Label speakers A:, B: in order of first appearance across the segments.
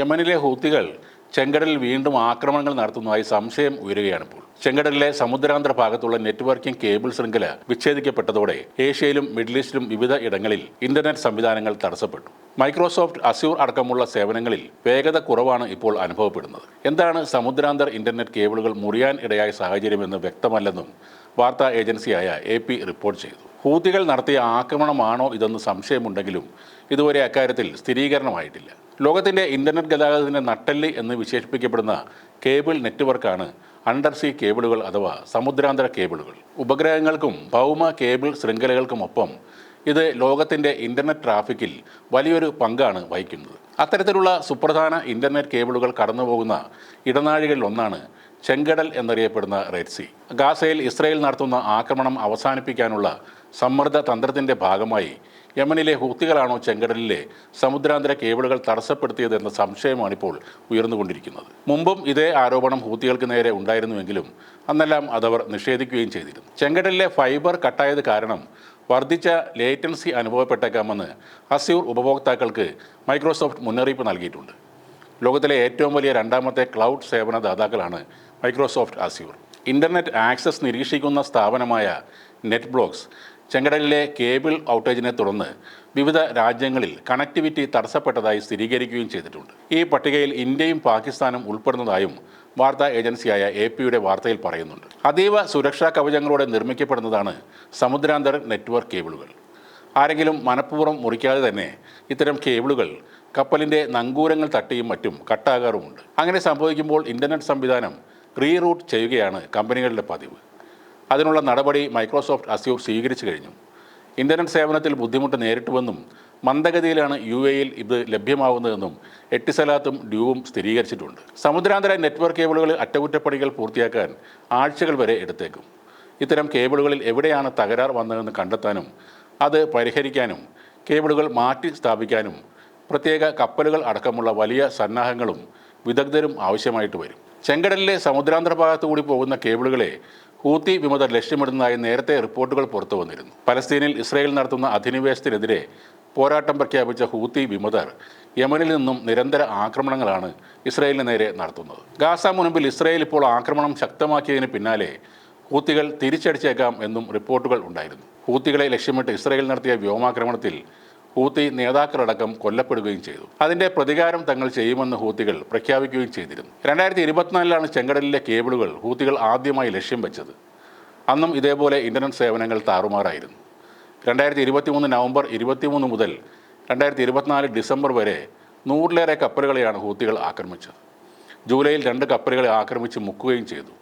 A: യമനിലെ ഹൂത്തികൾ ചെങ്കടലിൽ വീണ്ടും ആക്രമണങ്ങൾ നടത്തുന്നതായി സംശയം ഉയരുകയാണ് ഇപ്പോൾ. ചെങ്കടലിലെ സമുദ്രാന്തര ഭാഗത്തുള്ള നെറ്റ്വർക്കിംഗ് കേബിൾ ശൃംഖല വിച്ഛേദിക്കപ്പെട്ടതോടെ ഏഷ്യയിലും മിഡിൽ ഈസ്റ്റിലും വിവിധ ഇടങ്ങളിൽ ഇന്റർനെറ്റ് സംവിധാനങ്ങൾ തടസ്സപ്പെട്ടു. മൈക്രോസോഫ്റ്റ് അസ്യൂർ അടക്കമുള്ള സേവനങ്ങളിൽ വേഗത കുറവാണ് ഇപ്പോൾ അനുഭവപ്പെടുന്നത്. എന്താണ് സമുദ്രാന്തർ ഇന്റർനെറ്റ് കേബിളുകൾ മുറിയാൻ ഇടയായ സാഹചര്യമെന്ന് വ്യക്തമല്ലെന്നും വാർത്താ ഏജൻസിയായ എ റിപ്പോർട്ട് ചെയ്തു. ഹൂത്തികൾ നടത്തിയ ആക്രമണമാണോ ഇതെന്ന് സംശയമുണ്ടെങ്കിലും ഇതുവരെ അക്കാര്യത്തിൽ സ്ഥിരീകരണമായിട്ടില്ല. ലോകത്തിന്റെ ഇന്റർനെറ്റ് ഗതാഗതത്തിന്റെ നട്ടെല്ല് എന്ന് വിശേഷിപ്പിക്കപ്പെടുന്ന കേബിൾ നെറ്റ്വർക്കാണ് അണ്ടർ സീ കേബിളുകൾ അഥവാ സമുദ്രാന്തര കേബിളുകൾ. ഉപഗ്രഹങ്ങൾക്കും ഭൗമ കേബിൾ ശൃംഖലകൾക്കുമൊപ്പം ഇത് ലോകത്തിന്റെ ഇന്റർനെറ്റ് ട്രാഫിക്കിൽ വലിയൊരു പങ്കാണ് വഹിക്കുന്നത്. അത്തരത്തിലുള്ള സുപ്രധാന ഇന്റർനെറ്റ് കേബിളുകൾ കടന്നുപോകുന്ന ഇടനാഴികളിൽ ഒന്നാണ് ചെങ്കടൽ എന്നറിയപ്പെടുന്ന റെഡ് സി. ഗാസയിൽ ഇസ്രയേൽ നടത്തുന്ന ആക്രമണം അവസാനിപ്പിക്കാനുള്ള സമ്മർദ്ദ തന്ത്രത്തിന്റെ ഭാഗമായി യമനിലെ ഹൂത്തികളാണോ ചെങ്കടലിലെ സമുദ്രാന്തര കേബിളുകൾ തടസ്സപ്പെടുത്തിയതെന്ന സംശയമാണിപ്പോൾ ഉയർന്നുകൊണ്ടിരിക്കുന്നത്. മുമ്പും ഇതേ ആരോപണം ഹൂത്തികൾക്ക് നേരെ ഉണ്ടായിരുന്നുവെങ്കിലും അന്നെല്ലാം അതവർ നിഷേധിക്കുകയും ചെയ്തിരുന്നു. ചെങ്കടലിലെ ഫൈബർ കട്ടായത് കാരണം വർദ്ധിച്ച ലേറ്റൻസി അനുഭവപ്പെട്ടേക്കാമെന്ന് അസ്യൂർ ഉപഭോക്താക്കൾക്ക് മൈക്രോസോഫ്റ്റ് മുന്നറിയിപ്പ് നൽകിയിട്ടുണ്ട്. ലോകത്തിലെ ഏറ്റവും വലിയ രണ്ടാമത്തെ ക്ലൗഡ് സേവന ദാതാക്കളാണ് മൈക്രോസോഫ്റ്റ് അസ്യൂർ ഇന്റർനെറ്റ് ആക്സസ് നിരീക്ഷിക്കുന്ന സ്ഥാപനമായ നെറ്റ് ബ്ലോക്സ് ചെങ്കടലിലെ കേബിൾ ഔട്ടേജിനെ തുടർന്ന് വിവിധ രാജ്യങ്ങളിൽ കണക്ടിവിറ്റി തടസ്സപ്പെട്ടതായി സ്ഥിരീകരിക്കുകയും ചെയ്തിട്ടുണ്ട്. ഈ പട്ടികയിൽ ഇന്ത്യയും പാകിസ്ഥാനും ഉൾപ്പെടുന്നതായും വാർത്താ ഏജൻസിയായ എ പിയുടെ വാർത്തയിൽ പറയുന്നുണ്ട്. അതീവ സുരക്ഷാ കവചങ്ങളോടെ നിർമ്മിക്കപ്പെടുന്നതാണ് സമുദ്രാന്തർ നെറ്റ്വർക്ക് കേബിളുകൾ. ആരെങ്കിലും മനഃപൂർവം മുറിക്കാതെ തന്നെ ഇത്തരം കേബിളുകൾ കപ്പലിന്റെ നങ്കൂരങ്ങൾ തട്ടിയും മറ്റും കട്ടാകാറുമുണ്ട്. അങ്ങനെ സംഭവിക്കുമ്പോൾ ഇന്റർനെറ്റ് സംവിധാനം റീറൂട്ട് ചെയ്യുകയാണ് കമ്പനികളുടെ പതിവ്. അതിനുള്ള നടപടി മൈക്രോസോഫ്റ്റ് അസ്യൂർ സ്വീകരിച്ചു കഴിഞ്ഞു. ഇന്റർനെറ്റ് സേവനത്തിൽ ബുദ്ധിമുട്ട് നേരിട്ടുവെന്നും മന്ദഗതിയിലാണ് യു എയിൽ ഇത് ലഭ്യമാവുന്നതെന്നും എട്ടിസലാത്തും ഡ്യൂവും സ്ഥിരീകരിച്ചിട്ടുണ്ട്. സമുദ്രാന്തര നെറ്റ്വർക്ക് കേബിളുകൾ അറ്റകുറ്റപ്പണികൾ പൂർത്തിയാക്കാൻ ആഴ്ചകൾ വരെ എടുത്തേക്കും. ഇത്തരം കേബിളുകളിൽ എവിടെയാണ് തകരാർ വന്നതെന്ന് കണ്ടെത്താനും അത് പരിഹരിക്കാനും കേബിളുകൾ മാറ്റി സ്ഥാപിക്കാനും പ്രത്യേക കപ്പലുകൾ അടക്കമുള്ള വലിയ സന്നാഹങ്ങളും വിദഗ്ധരും ആവശ്യമായിട്ട് വരും. ചെങ്കടലിലെ സമുദ്രാന്തര ഭാഗത്തു കൂടി പോകുന്ന കേബിളുകളെ ഹൂത്തി വിമതർ ലക്ഷ്യമിടുന്നതായി നേരത്തെ റിപ്പോർട്ടുകൾ പുറത്തു വന്നിരുന്നു. പലസ്തീനിൽ ഇസ്രായേൽ നടത്തുന്ന അധിനിവേശത്തിനെതിരെ പോരാട്ടം പ്രഖ്യാപിച്ച ഹൂത്തി വിമതർ യമനിൽ നിന്നും നിരന്തര ആക്രമണങ്ങളാണ് ഇസ്രയേലിന് നേരെ നടത്തുന്നത്. ഗാസ മുൻപിൽ ഇസ്രായേൽ ഇപ്പോൾ ആക്രമണം ശക്തമാക്കിയതിന് പിന്നാലെ ഹൂത്തികൾ തിരിച്ചടിച്ചേക്കാം എന്നും റിപ്പോർട്ടുകൾ ഉണ്ടായിരുന്നു. ഹൂത്തികളെ ലക്ഷ്യമിട്ട് ഇസ്രായേൽ നടത്തിയ വ്യോമാക്രമണത്തിൽ ഹൂത്തി നേതാക്കളടക്കം കൊല്ലപ്പെടുകയും ചെയ്തു. അതിന്റെ പ്രതികാരം തങ്ങൾ ചെയ്യുമെന്ന് ഹൂത്തികൾ പ്രഖ്യാപിക്കുകയും ചെയ്തിരുന്നു. രണ്ടായിരത്തി ഇരുപത്തിനാലിലാണ് ചെങ്കടലിലെ കേബിളുകൾ ഹൂത്തികൾ ആദ്യമായി ലക്ഷ്യം വെച്ചത്. അന്നും ഇതേപോലെ ഇന്റർനെറ്റ് സേവനങ്ങൾ താറുമാറായിരുന്നു. രണ്ടായിരത്തി ഇരുപത്തിമൂന്ന് നവംബർ ഇരുപത്തിമൂന്ന് മുതൽ രണ്ടായിരത്തി ഇരുപത്തിനാല് ഡിസംബർ വരെ നൂറിലേറെ കപ്പലുകളെയാണ് ഹൂത്തികൾ ആക്രമിച്ചത്. ജൂലൈയിൽ രണ്ട് കപ്പലുകളെ ആക്രമിച്ച് മുക്കുകയും ചെയ്തു.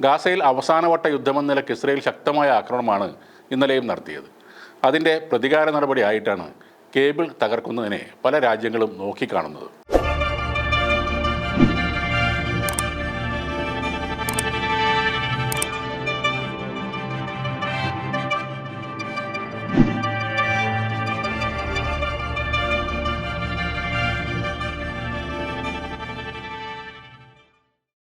A: ഗാസയിൽ അവസാനവട്ട യുദ്ധമെന്ന നിലയ്ക്ക് ഇസ്രയേൽ ശക്തമായ ആക്രമണമാണ് ഇന്നലെയും നടത്തിയത്. അതിന്റെ പ്രതികാര നടപടിയായിട്ടാണ് കേബിൾ തകർക്കുന്നതിനെ പല രാജ്യങ്ങളും നോക്കിക്കാണുന്നത്.